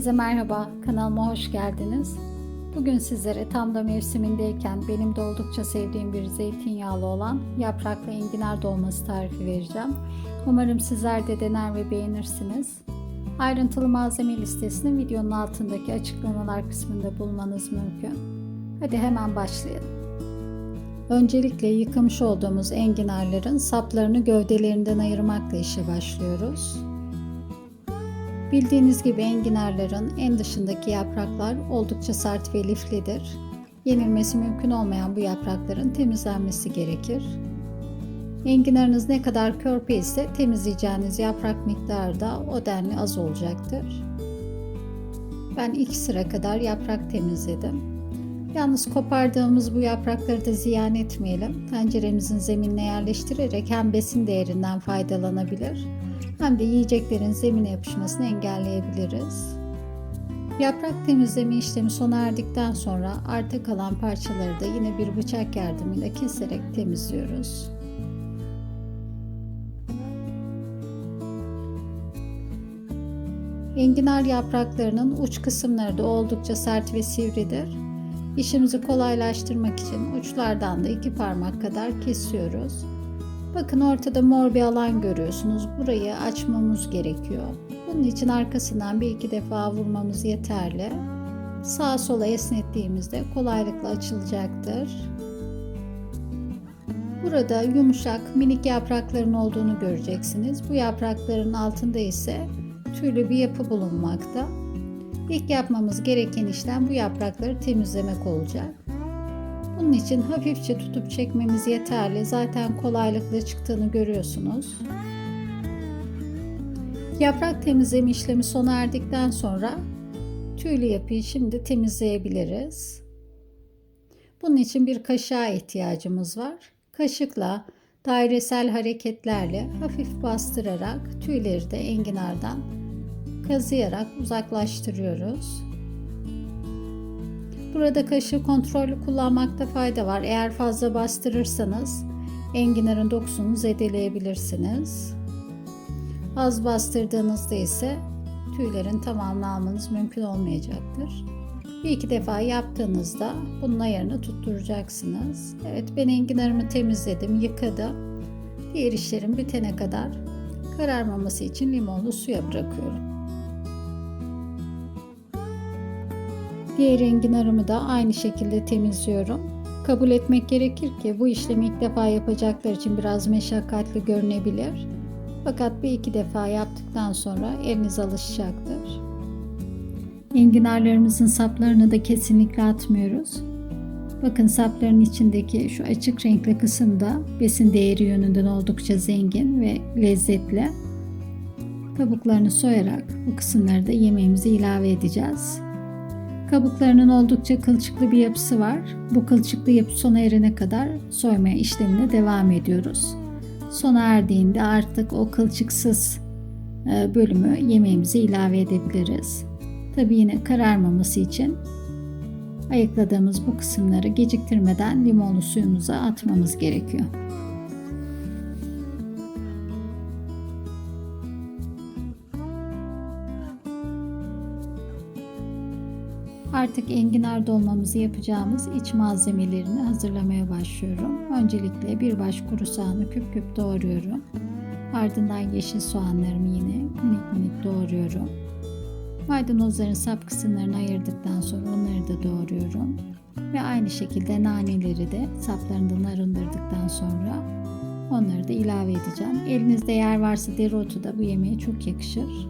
Herkese merhaba, kanalıma hoş geldiniz. Bugün sizlere tam da mevsimindeyken benim de oldukça sevdiğim bir zeytinyağlı olan yapraklı enginar dolması tarifi vereceğim. Umarım sizler de dener ve beğenirsiniz. Ayrıntılı malzeme listesini videonun altındaki açıklamalar kısmında bulmanız mümkün. Hadi hemen başlayalım. Öncelikle yıkamış olduğumuz enginarların saplarını gövdelerinden ayırmakla işe başlıyoruz. Bildiğiniz gibi enginarların en dışındaki yapraklar oldukça sert ve liflidir. Yenilmesi mümkün olmayan bu yaprakların temizlenmesi gerekir. Enginarınız ne kadar körpe ise temizleyeceğiniz yaprak miktarı da o denli az olacaktır. Ben iki sıra kadar yaprak temizledim. Yalnız kopardığımız bu yaprakları da ziyan etmeyelim. Tenceremizin zeminine yerleştirerek hem besin değerinden faydalanabilir hem de yiyeceklerin zemine yapışmasını engelleyebiliriz. Yaprak temizleme işlemi sona erdikten sonra arta kalan parçaları da yine bir bıçak yardımıyla keserek temizliyoruz. Enginar yapraklarının uç kısımları da oldukça sert ve sivridir. İşimizi kolaylaştırmak için uçlardan da iki parmak kadar kesiyoruz. Bakın ortada mor bir alan görüyorsunuz. Burayı açmamız gerekiyor. Bunun için arkasından bir iki defa vurmamız yeterli. Sağa sola esnettiğimizde kolaylıkla açılacaktır. Burada yumuşak minik yaprakların olduğunu göreceksiniz. Bu yaprakların altında ise tüylü bir yapı bulunmakta. İlk yapmamız gereken işlem bu yaprakları temizlemek olacak. Bunun için hafifçe tutup çekmemiz yeterli. Zaten kolaylıkla çıktığını görüyorsunuz. Yaprak temizleme işlemi sona erdikten sonra tüylü yapıyı şimdi temizleyebiliriz. Bunun için bir kaşığa ihtiyacımız var. Kaşıkla dairesel hareketlerle hafif bastırarak tüyleri de enginardan kazıyarak uzaklaştırıyoruz. Burada kaşığı kontrollü kullanmakta fayda var. Eğer fazla bastırırsanız enginarın dokusunu zedeleyebilirsiniz. Az bastırdığınızda ise tüylerin tamamını almanız mümkün olmayacaktır. Bir iki defa yaptığınızda bunun ayarını tutturacaksınız. Evet ben enginarımı temizledim, yıkadım. Diğer işlerim bitene kadar kararmaması için limonlu suya bırakıyorum. Diğer enginarımı da aynı şekilde temizliyorum. Kabul etmek gerekir ki bu işlemi ilk defa yapacaklar için biraz meşakkatli görünebilir. Fakat bir iki defa yaptıktan sonra eliniz alışacaktır. Enginarlarımızın saplarını da kesinlikle atmıyoruz. Bakın sapların içindeki şu açık renkli kısımda besin değeri yönünden oldukça zengin ve lezzetli. Kabuklarını soyarak bu kısımları da yemeğimize ilave edeceğiz. Kabuklarının oldukça kılçıklı bir yapısı var. Bu kılçıklı yapı sona erene kadar soymaya işlemine devam ediyoruz. Sona erdiğinde artık o kılçıksız e, bölümü yemeğimize ilave edebiliriz. Tabi yine kararmaması için ayıkladığımız bu kısımları geciktirmeden limonlu suyumuza atmamız gerekiyor. Artık enginar dolmamızı yapacağımız iç malzemelerini hazırlamaya başlıyorum. Öncelikle bir baş kuru soğanı küp küp doğruyorum. Ardından yeşil soğanlarımı yine minik minik doğruyorum. Maydanozların sap kısımlarını ayırdıktan sonra onları da doğruyorum. Ve aynı şekilde naneleri de saplarından arındırdıktan sonra onları da ilave edeceğim. Elinizde yer varsa dereotu da bu yemeğe çok yakışır.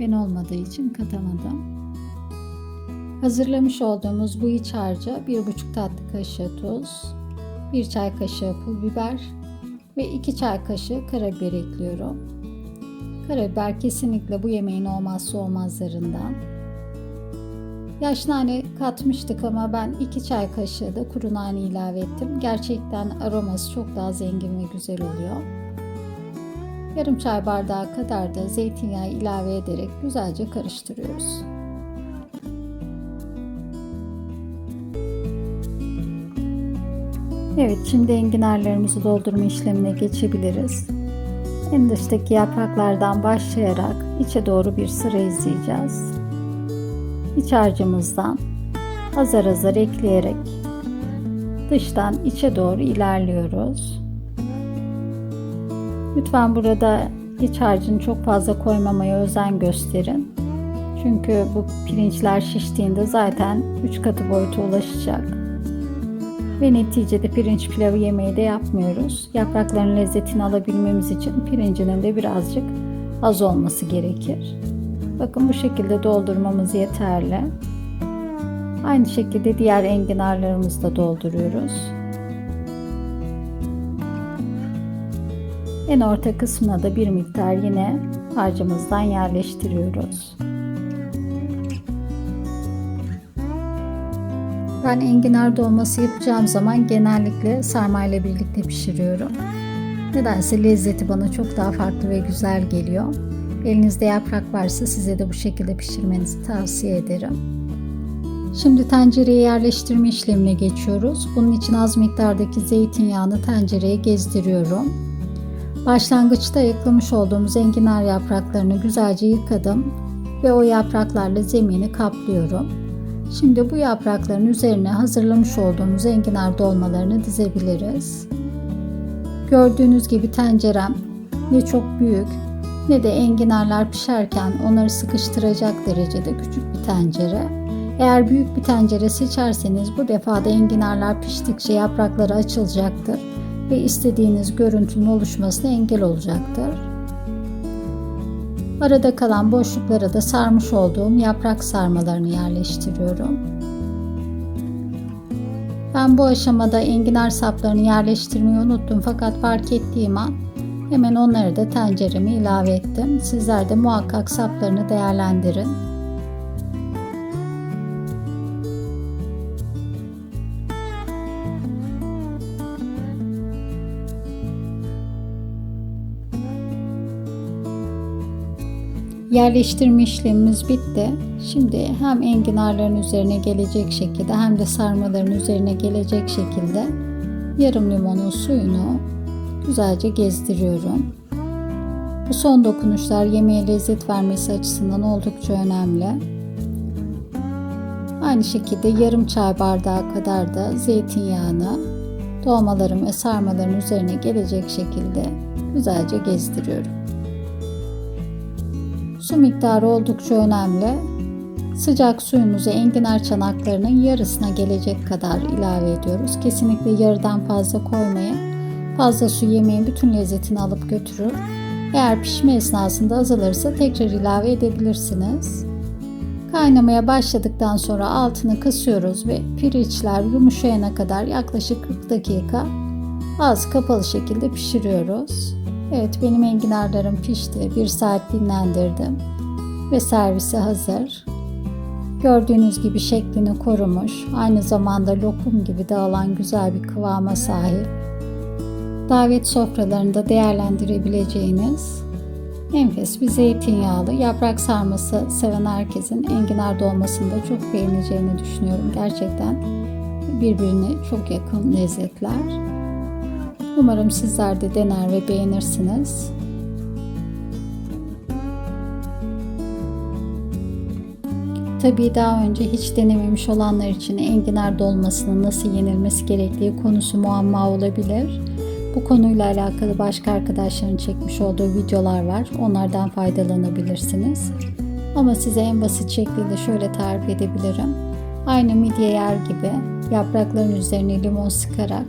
Ben olmadığı için katamadım. Hazırlamış olduğumuz bu iç harca 1,5 tatlı kaşığı tuz, 1 çay kaşığı pul biber ve 2 çay kaşığı karabiber ekliyorum. Karabiber kesinlikle bu yemeğin olmazsa olmazlarından. Yaş nane katmıştık ama ben 2 çay kaşığı da kuru nane ilave ettim. Gerçekten aroması çok daha zengin ve güzel oluyor. Yarım çay bardağı kadar da zeytinyağı ilave ederek güzelce karıştırıyoruz. Evet şimdi enginarlarımızı doldurma işlemine geçebiliriz. En dıştaki yapraklardan başlayarak içe doğru bir sıra izleyeceğiz. iç harcımızdan azar azar ekleyerek dıştan içe doğru ilerliyoruz. Lütfen burada iç harcını çok fazla koymamaya özen gösterin. Çünkü bu pirinçler şiştiğinde zaten 3 katı boyuta ulaşacak. Ve neticede pirinç pilavı yemeği de yapmıyoruz. Yaprakların lezzetini alabilmemiz için pirincinin de birazcık az olması gerekir. Bakın bu şekilde doldurmamız yeterli. Aynı şekilde diğer enginarlarımızı da dolduruyoruz. En orta kısmına da bir miktar yine harcımızdan yerleştiriyoruz. Ben enginar dolması yapacağım zaman genellikle sarmayla birlikte pişiriyorum. Nedense lezzeti bana çok daha farklı ve güzel geliyor. Elinizde yaprak varsa size de bu şekilde pişirmenizi tavsiye ederim. Şimdi tencereye yerleştirme işlemine geçiyoruz. Bunun için az miktardaki zeytinyağını tencereye gezdiriyorum. Başlangıçta eklemiş olduğumuz enginar yapraklarını güzelce yıkadım ve o yapraklarla zemini kaplıyorum. Şimdi bu yaprakların üzerine hazırlamış olduğumuz enginar dolmalarını dizebiliriz. Gördüğünüz gibi tencerem ne çok büyük ne de enginarlar pişerken onları sıkıştıracak derecede küçük bir tencere. Eğer büyük bir tencere seçerseniz bu defa da enginarlar piştikçe yaprakları açılacaktır ve istediğiniz görüntünün oluşmasına engel olacaktır. Arada kalan boşluklara da sarmış olduğum yaprak sarmalarını yerleştiriyorum. Ben bu aşamada enginar saplarını yerleştirmeyi unuttum fakat fark ettiğim an hemen onları da tencereme ilave ettim. Sizler de muhakkak saplarını değerlendirin. Yerleştirme işlemimiz bitti. Şimdi hem enginarların üzerine gelecek şekilde hem de sarmaların üzerine gelecek şekilde yarım limonun suyunu güzelce gezdiriyorum. Bu son dokunuşlar yemeğe lezzet vermesi açısından oldukça önemli. Aynı şekilde yarım çay bardağı kadar da zeytinyağını dolmaların ve sarmaların üzerine gelecek şekilde güzelce gezdiriyorum. Su miktarı oldukça önemli. Sıcak suyumuzu enginar çanaklarının yarısına gelecek kadar ilave ediyoruz. Kesinlikle yarıdan fazla koymayın. Fazla su yemeğin bütün lezzetini alıp götürür. Eğer pişme esnasında azalırsa tekrar ilave edebilirsiniz. Kaynamaya başladıktan sonra altını kısıyoruz ve pirinçler yumuşayana kadar yaklaşık 40 dakika az kapalı şekilde pişiriyoruz. Evet benim enginarlarım pişti. Bir saat dinlendirdim. Ve servise hazır. Gördüğünüz gibi şeklini korumuş. Aynı zamanda lokum gibi dağılan güzel bir kıvama sahip. Davet sofralarında değerlendirebileceğiniz enfes bir zeytinyağlı yaprak sarması seven herkesin enginar dolmasını da çok beğeneceğini düşünüyorum. Gerçekten birbirine çok yakın lezzetler. Umarım sizler de dener ve beğenirsiniz. Tabii daha önce hiç denememiş olanlar için enginar dolmasının nasıl yenilmesi gerektiği konusu muamma olabilir. Bu konuyla alakalı başka arkadaşların çekmiş olduğu videolar var. Onlardan faydalanabilirsiniz. Ama size en basit şekilde şöyle tarif edebilirim. Aynı midye yer gibi yaprakların üzerine limon sıkarak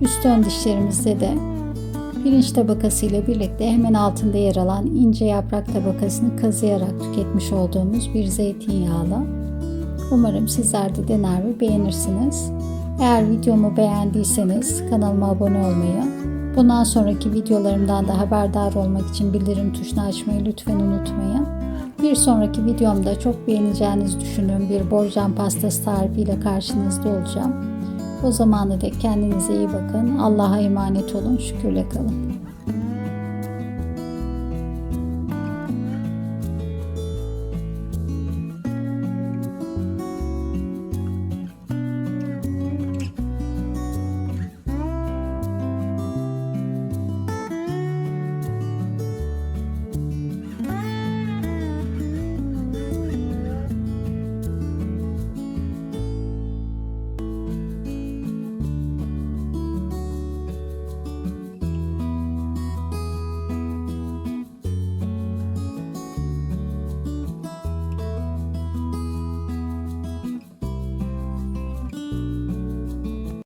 Üst ön dişlerimizde de pirinç tabakası ile birlikte hemen altında yer alan ince yaprak tabakasını kazıyarak tüketmiş olduğumuz bir zeytinyağlı. Umarım sizler de dener ve beğenirsiniz. Eğer videomu beğendiyseniz kanalıma abone olmayı, bundan sonraki videolarımdan da haberdar olmak için bildirim tuşunu açmayı lütfen unutmayın. Bir sonraki videomda çok beğeneceğinizi düşündüğüm bir borcam pastası tarifiyle karşınızda olacağım. O zamana dek kendinize iyi bakın. Allah'a emanet olun. Şükürle kalın.